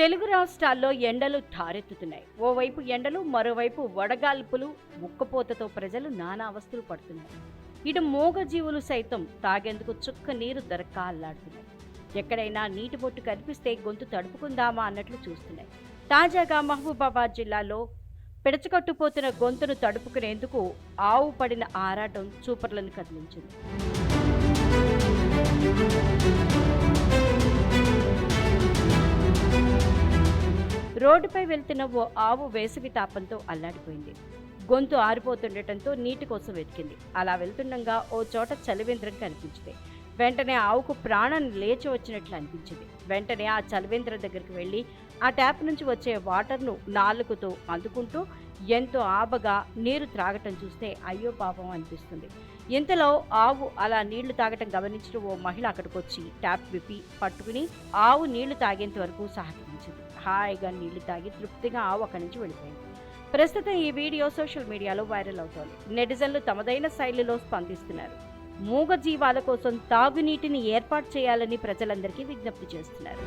తెలుగు రాష్ట్రాల్లో ఎండలు ఠారెత్తుతున్నాయి ఓవైపు ఎండలు మరోవైపు వడగాల్పులు ముక్కపోతతో ప్రజలు నానా అవస్థలు పడుతున్నారు. ఇటు మూగజీవులు సైతం తాగేందుకు చుక్క నీరు దొరక అల్లాడుతున్నాయి ఎక్కడైనా నీటి బొట్టు కనిపిస్తే గొంతు తడుపుకుందామా అన్నట్లు చూస్తున్నాయి. తాజాగా మహబూబాబాద్ జిల్లాలో పిడచకట్టుపోతున్న గొంతును తడుపుకునేందుకు ఆవు పడిన ఆరాటం చూపర్లను కదిలించింది. రోడ్డుపై వెళ్తున్న ఓ ఆవు వేసవి తాపంతో అల్లాడిపోయింది. గొంతు ఆరిపోతుండటంతో నీటి కోసం వెతికింది. అలా వెళ్తుండగా ఓ చోట చలివేంద్రం కనిపించింది. వెంటనే ఆవుకు ప్రాణం లేచి వచ్చినట్లు అనిపించింది. వెంటనే ఆ చలివేంద్రం దగ్గరికి వెళ్ళి ఆ ట్యాప్ నుంచి వచ్చే వాటర్ను నాలుగుతో అందుకుంటూ ఎంతో ఆబగా నీరు త్రాగటం చూస్తే అయ్యో పాపం అనిపిస్తుంది. ఇంతలో ఆవు అలా నీళ్ళు తాగటం గమనించిన ఓ మహిళ అక్కడికి వచ్చి ట్యాప్ విప్పి పట్టుకుని ఆవు నీళ్ళు తాగేంత వరకు సహకరించింది. హాయిగా నీళ్ళు తాగి తృప్తిగా ఆవు అక్కడి నుంచి వెళ్ళిపోయింది. ప్రస్తుతం ఈ వీడియో సోషల్ మీడియాలో వైరల్ అవుతోంది. నెటిజన్లు తమదైన శైలిలో స్పందిస్తున్నారు. మూగ జీవాల కోసం తాగునీటిని ఏర్పాటు చేయాలని ప్రజలందరికీ విజ్ఞప్తి చేస్తున్నారు.